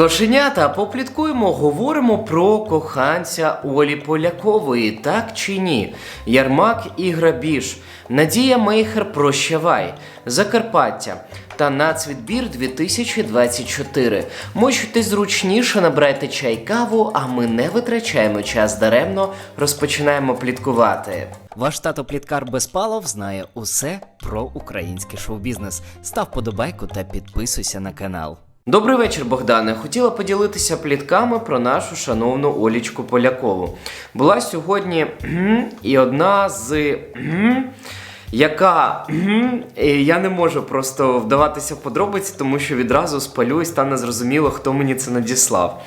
Кошенята, попліткуємо, говоримо про коханця Олі Полякової, так чи ні? Ярмак і грабіж. Надія Мейхер Прощавай, Закарпаття та нацвідбір 2024. Можете зручніше набрати чай каву, а ми не витрачаємо час даремно, розпочинаємо пліткувати. Ваш тато Пліткар Безпалов знає усе про український шоу-бізнес. Став подобайку та підписуйся на канал. Добрий вечір, Богдане. Хотіла поділитися плітками про нашу шановну Олічку Полякову. Була сьогодні і одна з яка я не можу просто вдаватися в подробиці, тому що відразу спалюсь та незрозуміло, зрозуміло, хто мені це надіслав.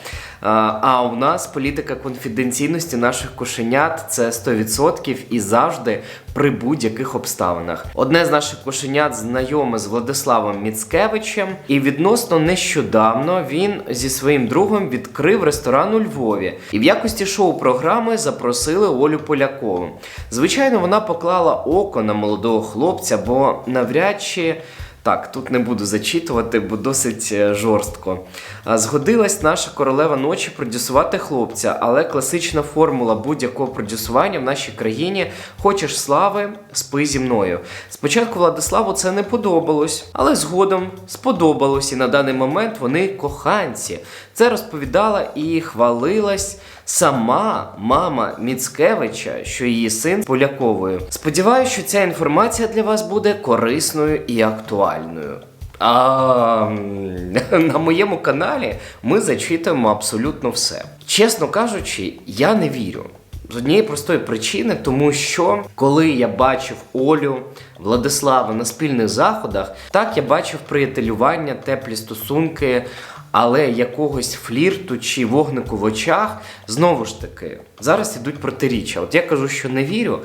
А, у нас політика конфіденційності наших кошенят це 100% і завжди при будь-яких обставинах. Одне з наших кошенят знайоме з Владиславом Міцкевичем, і відносно нещодавно він зі своїм другом відкрив ресторан у Львові. І в якості шоу-програми запросили Олю Полякову. Звичайно, вона поклала око на молодого хлопця, бо навряд чи. Так, тут не буду зачитувати, бо досить е, жорстко. Згодилась наша королева ночі продюсувати хлопця, але класична формула будь-якого продюсування в нашій країні хочеш слави, спи зі мною. Спочатку Владиславу це не подобалось, але згодом сподобалось, і на даний момент вони коханці. Це розповідала і хвалилась сама мама Міцкевича, що її син Поляковою. Сподіваюся, що ця інформація для вас буде корисною і актуальною. А на моєму каналі ми зачитуємо абсолютно все. Чесно кажучи, я не вірю. З однієї простої причини, тому що коли я бачив Олю Владислава на спільних заходах, так я бачив приятелювання, теплі стосунки, але якогось флірту чи вогнику в очах знову ж таки зараз ідуть протиріччя. От я кажу, що не вірю.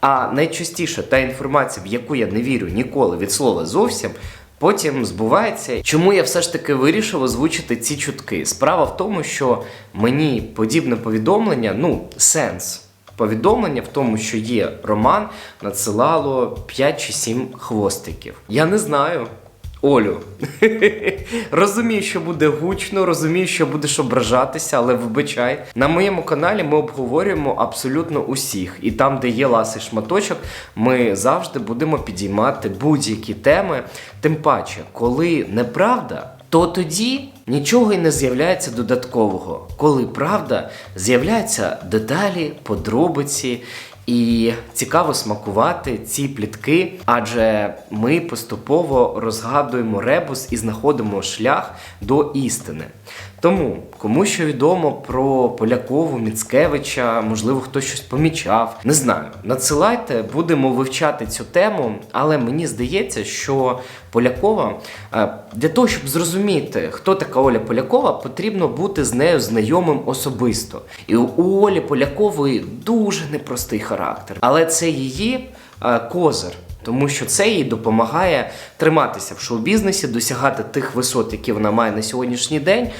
А найчастіше та інформація, в яку я не вірю ніколи від слова зовсім, потім збувається. Чому я все ж таки вирішив озвучити ці чутки? Справа в тому, що мені подібне повідомлення, ну, сенс. Повідомлення в тому, що є роман, надсилало 5 чи 7 хвостиків. Я не знаю. Олю, розумію, що буде гучно, розумію, що будеш ображатися, але вибачай. На моєму каналі ми обговорюємо абсолютно усіх. І там, де є ласий шматочок, ми завжди будемо підіймати будь-які теми. Тим паче, коли неправда, то тоді нічого й не з'являється додаткового. Коли правда, з'являються деталі, подробиці. І цікаво смакувати ці плітки, адже ми поступово розгадуємо ребус і знаходимо шлях до істини. Тому, кому що відомо про Полякову, Міцкевича, можливо, хтось щось помічав, не знаю. Надсилайте, будемо вивчати цю тему, але мені здається, що Полякова е, для того, щоб зрозуміти, хто така Оля Полякова, потрібно бути з нею знайомим особисто. І у Олі Полякової дуже непростий характер, але це її е, козир. Тому що це їй допомагає триматися в шоу-бізнесі, досягати тих висот, які вона має на сьогоднішній день.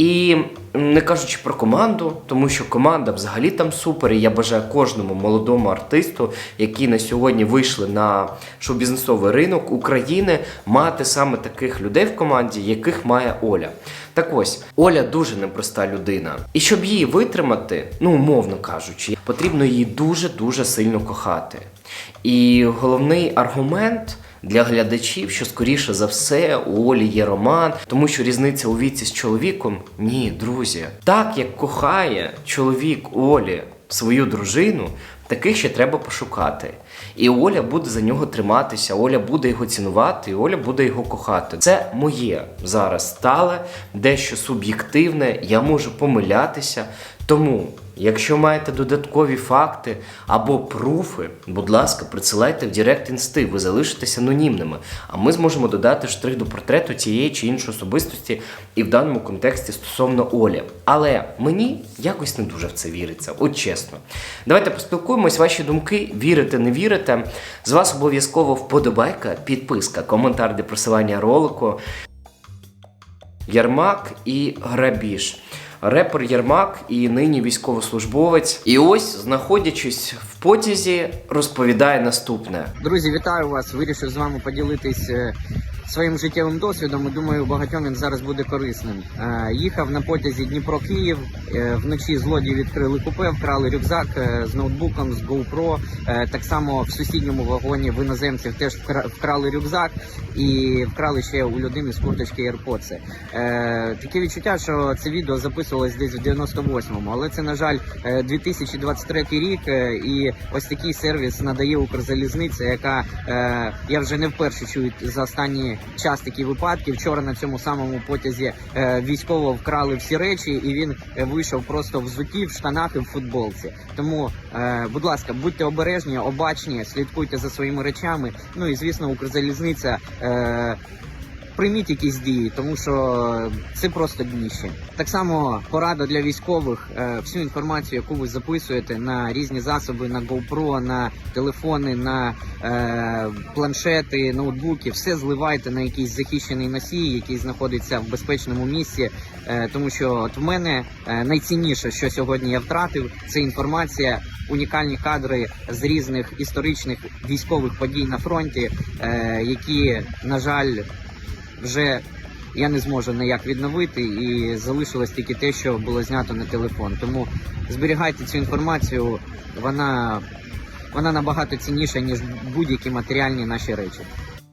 І не кажучи про команду, тому що команда взагалі там супер. І я бажаю кожному молодому артисту, які на сьогодні вийшли на шоу-бізнесовий ринок України, мати саме таких людей в команді, яких має Оля. Так ось, Оля дуже непроста людина. І щоб її витримати, ну умовно кажучи, потрібно її дуже дуже сильно кохати. І головний аргумент. Для глядачів, що скоріше за все у Олі є роман, тому що різниця у віці з чоловіком ні, друзі. Так як кохає чоловік Олі свою дружину, таких ще треба пошукати. І Оля буде за нього триматися, Оля буде його цінувати, і Оля буде його кохати. Це моє зараз стале, дещо суб'єктивне, я можу помилятися. Тому, якщо маєте додаткові факти або пруфи, будь ласка, присилайте в Директ інсти, ви залишитесь анонімними. А ми зможемо додати штрих до портрету тієї чи іншої особистості і в даному контексті стосовно Олі. Але мені якось не дуже в це віриться, от чесно. Давайте поспілкуємось, ваші думки, вірите, не вірите. З вас обов'язково вподобайка, підписка, коментар для просування ролику. Ярмак і грабіж. Репер Єрмак і нині військовослужбовець. І ось, знаходячись в потязі, розповідає наступне. Друзі, вітаю вас! Вирішив з вами поділитись е, своїм життєвим досвідом. і Думаю, багатьом він зараз буде корисним. Е, їхав на потязі Дніпро-Київ. Е, вночі злодії відкрили купе, вкрали рюкзак е, з ноутбуком, з GoPro. Так само в сусідньому вагоні в іноземців теж вкра- вкрали рюкзак і вкрали ще у людини з курточки AirPods. Таке відчуття, що це відео записувалось десь в 98-му, але це на жаль е, 2023 рік, і ось такий сервіс надає Укрзалізниця, яка я вже не вперше чую за останній час такі випадки. Вчора на цьому самому потязі е, військово вкрали всі речі, і він е, вийшов просто в зуті, в штанах і в футболці. Тому, е, будь ласка, будьте обережні, обачні, слідкуйте за своїми речами. Ну і звісно, Укрзалізниця. Прийміть якісь дії, тому що це просто дніще. Так само порада для військових. Е, Всю інформацію, яку ви записуєте на різні засоби, на GoPro, на телефони, на е, планшети, ноутбуки, все зливайте на якийсь захищений носій, який знаходиться в безпечному місці. Е, тому що от в мене найцінніше, що сьогодні я втратив, це інформація, унікальні кадри з різних історичних військових подій на фронті, які, на жаль, вже я не зможу ніяк відновити, і залишилось тільки те, що було знято на телефон. Тому зберігайте цю інформацію, вона, вона набагато цінніша, ніж будь-які матеріальні наші речі.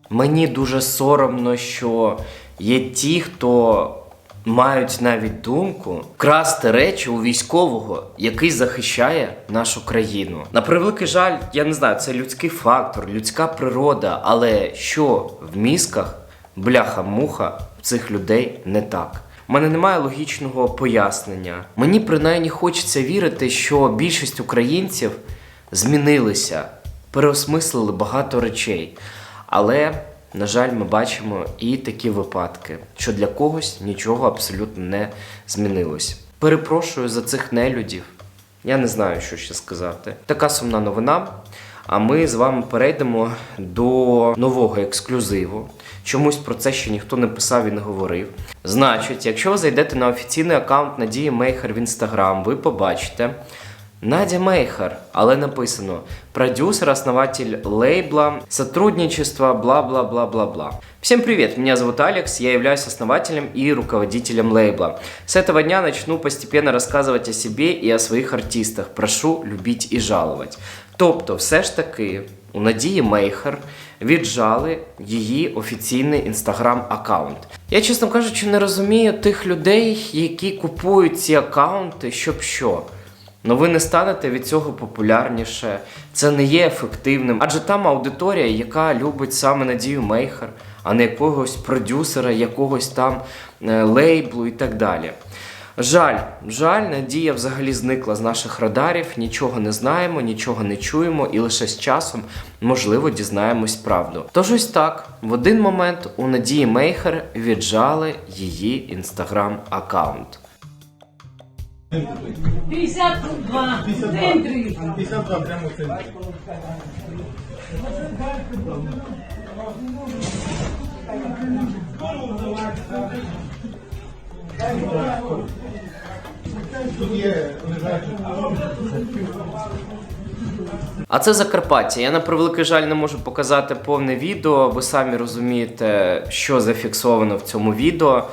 Мені дуже соромно, що є ті, хто мають навіть думку красти речі у військового, який захищає нашу країну. На превеликий жаль, я не знаю, це людський фактор, людська природа, але що в мізках бляха-муха цих людей не так. У мене немає логічного пояснення. Мені принаймні хочеться вірити, що більшість українців змінилися, переосмислили багато речей. Але, на жаль, ми бачимо і такі випадки, що для когось нічого абсолютно не змінилось. Перепрошую за цих нелюдів. Я не знаю, що ще сказати. Така сумна новина. А ми з вами перейдемо до нового ексклюзиву. Чомусь про це ще ніхто не писав і не говорив. Значить, якщо ви зайдете на офіційний аккаунт Надії Мейхер в інстаграм, ви побачите Надя Мейхер, але написано продюсер, основатель лейбла, сотрудничество, бла-бла-бла-бла-бла. Всем привет, меня зовут Алекс, я являюсь основателем и руководителем лейбла. С этого дня начну постепенно рассказывать о себе и о своїх артистах. Прошу любить і жалувати. Тобто, все ж таки, у Надії Мейхер віджали її офіційний інстаграм-аккаунт. Я, чесно кажучи, не розумію тих людей, які купують ці аккаунти, щоб що. Ну ви не станете від цього популярніше, це не є ефективним, адже там аудиторія, яка любить саме Надію Мейхер, а не якогось продюсера, якогось там е, лейблу і так далі. Жаль, жаль, Надія взагалі зникла з наших радарів, нічого не знаємо, нічого не чуємо, і лише з часом, можливо, дізнаємось правду. Тож ось так, в один момент у Надії Мейхер віджали її інстаграм-аккаунт. 52 в центрі. 52 прямо в центрі. А це Закарпаття. Я на превеликий жаль не можу показати повне відео. Ви самі розумієте, що зафіксовано в цьому відео.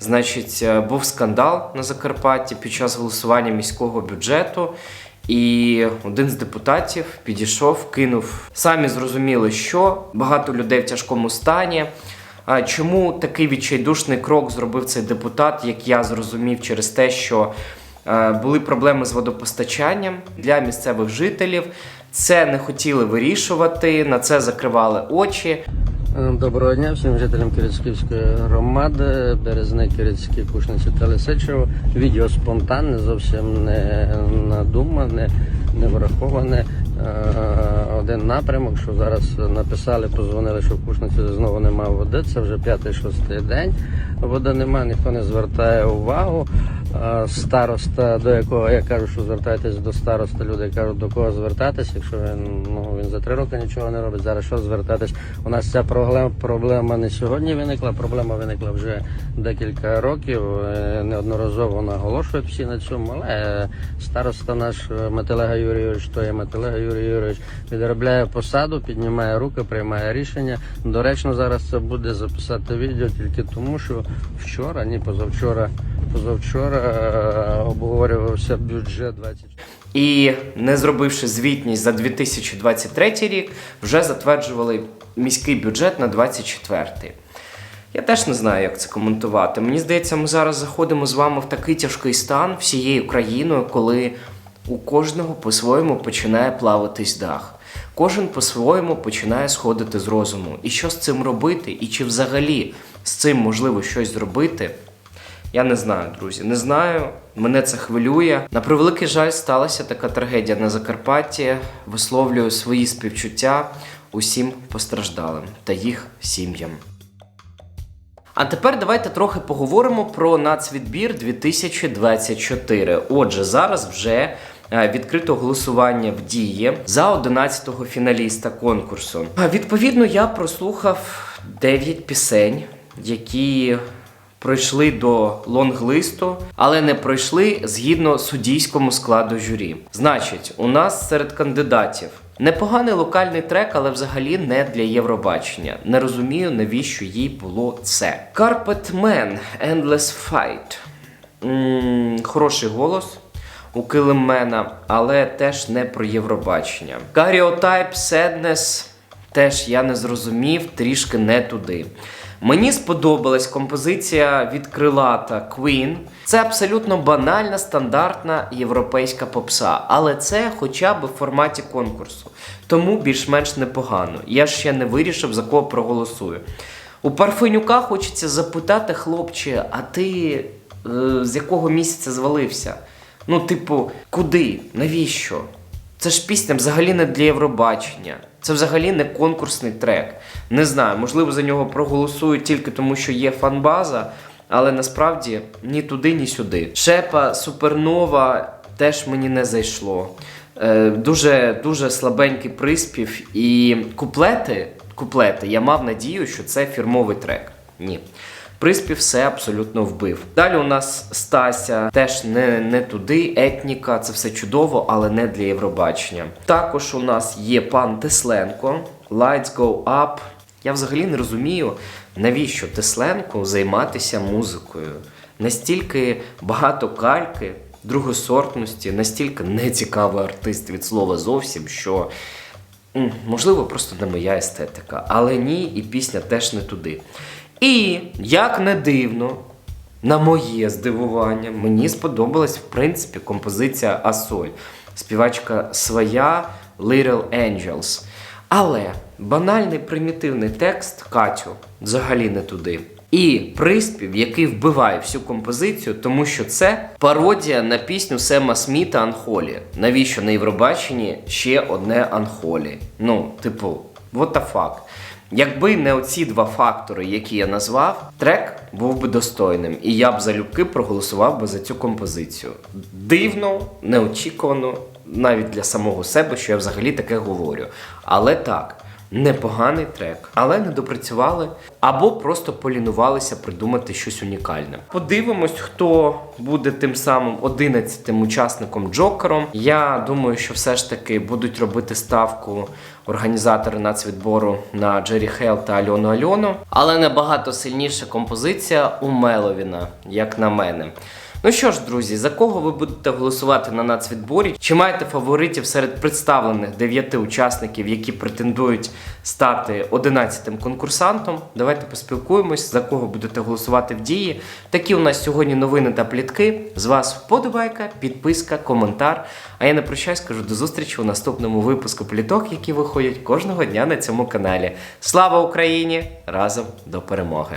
Значить, е, був скандал на Закарпатті під час голосування міського бюджету. І один з депутатів підійшов, кинув. Самі зрозуміли, що багато людей в тяжкому стані. Чому такий відчайдушний крок зробив цей депутат, як я зрозумів, через те, що е, були проблеми з водопостачанням для місцевих жителів. Це не хотіли вирішувати, на це закривали очі. Доброго дня всім жителям Кирицьківської громади, Березни, Кирицькі, Кушниці та Лисичево. Відео спонтанне, зовсім не надумане, не враховане. Е, Один напрямок, що зараз написали, позвонили, що в Кушниці знову немає води. Це вже п'ятий-шостий день. Води немає, ніхто не звертає увагу. Староста, до якого я кажу, що звертайтесь до староста, люди кажуть, до кого звертатись, якщо він ну він за три роки нічого не робить. Зараз що звертатись? У нас ця проблема проблема не сьогодні виникла, проблема виникла вже декілька років. Е, Неодноразово наголошують всі на цьому, але староста наш е, Метелега Юрій Юрійович, то є Метелега Юрій Юрійович, відробляє посаду, піднімає руки, приймає рішення. Доречно зараз це буде записати відео тільки тому, що вчора, ні позавчора, позавчора е, обговорювався бюджет 20 І не зробивши звітність за 2023 рік, вже затверджували міський бюджет на 2024. Я теж не знаю, як це коментувати. Мені здається, ми зараз заходимо з вами в такий тяжкий стан всією країною, коли у кожного по-своєму починає плаватись дах. Кожен по-своєму починає сходити з розуму. І що з цим робити? І чи взагалі з цим можливо щось зробити? Я не знаю, друзі, не знаю. Мене це хвилює. На превеликий жаль, сталася така трагедія на Закарпатті. Висловлюю свої співчуття усім постраждалим та їх сім'ям. А тепер давайте трохи поговоримо про нацвідбір 2024. Отже, зараз вже е, відкрито голосування в дії за 11-го фіналіста конкурсу. Відповідно, я прослухав 9 пісень, які пройшли до лонглисту, але не пройшли згідно суддійському складу журі. Значить, у нас серед кандидатів непоганий локальний трек, але взагалі не для Євробачення. Не розумію, навіщо їй було це. Carpet Man Endless Fight. м хороший голос. У Килимена, але теж не про Євробачення. Каріотайп Sadness теж я не зрозумів, трішки не туди. Мені сподобалась композиція від крилата Queen. Це абсолютно банальна, стандартна європейська попса, але це хоча б в форматі конкурсу. Тому більш-менш непогано. Я ще не вирішив, за кого проголосую. У Парфенюка хочеться запитати, хлопче, а ти е, з якого місяця звалився? Ну, типу, куди? Навіщо? Це ж пісня взагалі не для Євробачення. Це взагалі не конкурсний трек. Не знаю, можливо, за нього проголосують тільки тому, що є фанбаза, але насправді ні туди, ні сюди. Шепа, Супернова теж мені не зайшло. Е, дуже, дуже слабенький приспів. І куплети, куплети, я мав надію, що це фірмовий трек. Ні. Приспів все абсолютно вбив. Далі у нас Стася теж не, не туди, етніка, це все чудово, але не для Євробачення. Також у нас є пан Тесленко, Lights Go Up. Я взагалі не розумію, навіщо Тесленко займатися музикою. Настільки багато кальки, другосортності, настільки нецікавий артист від слова зовсім, що можливо просто не моя естетика. Але ні, і пісня теж не туди. І як не дивно, на моє здивування, мені сподобалась в принципі композиція Асоль, співачка своя Little Angels. Але банальний примітивний текст Катю взагалі не туди. І приспів, який вбиває всю композицію, тому що це пародія на пісню Сема Сміта Анхолі. Навіщо на Євробаченні ще одне Анхолі? Ну, типу, what the fuck. Якби не оці два фактори, які я назвав, трек був би достойним, і я б залюбки проголосував би за цю композицію. Дивно, неочікувано, навіть для самого себе, що я взагалі таке говорю. Але так, непоганий трек, але не допрацювали або просто полінувалися придумати щось унікальне. Подивимось, хто буде тим самим 11-тим учасником Джокером. Я думаю, що все ж таки будуть робити ставку організатори нацвідбору на Джері Хейл та Альону Альону. Але набагато сильніша композиція у Меловіна, як на мене. Ну що ж, друзі, за кого ви будете голосувати на нацвідборі? Чи маєте фаворитів серед представлених дев'яти учасників, які претендують стати 11-тим конкурсантом? Давайте поспілкуємось, за кого будете голосувати в дії. Такі у нас сьогодні новини та плітки. З вас вподобайка, підписка, коментар. А я не прощаюсь, кажу до зустрічі у наступному випуску пліток, які виходять кожного дня на цьому каналі. Слава Україні! Разом до перемоги!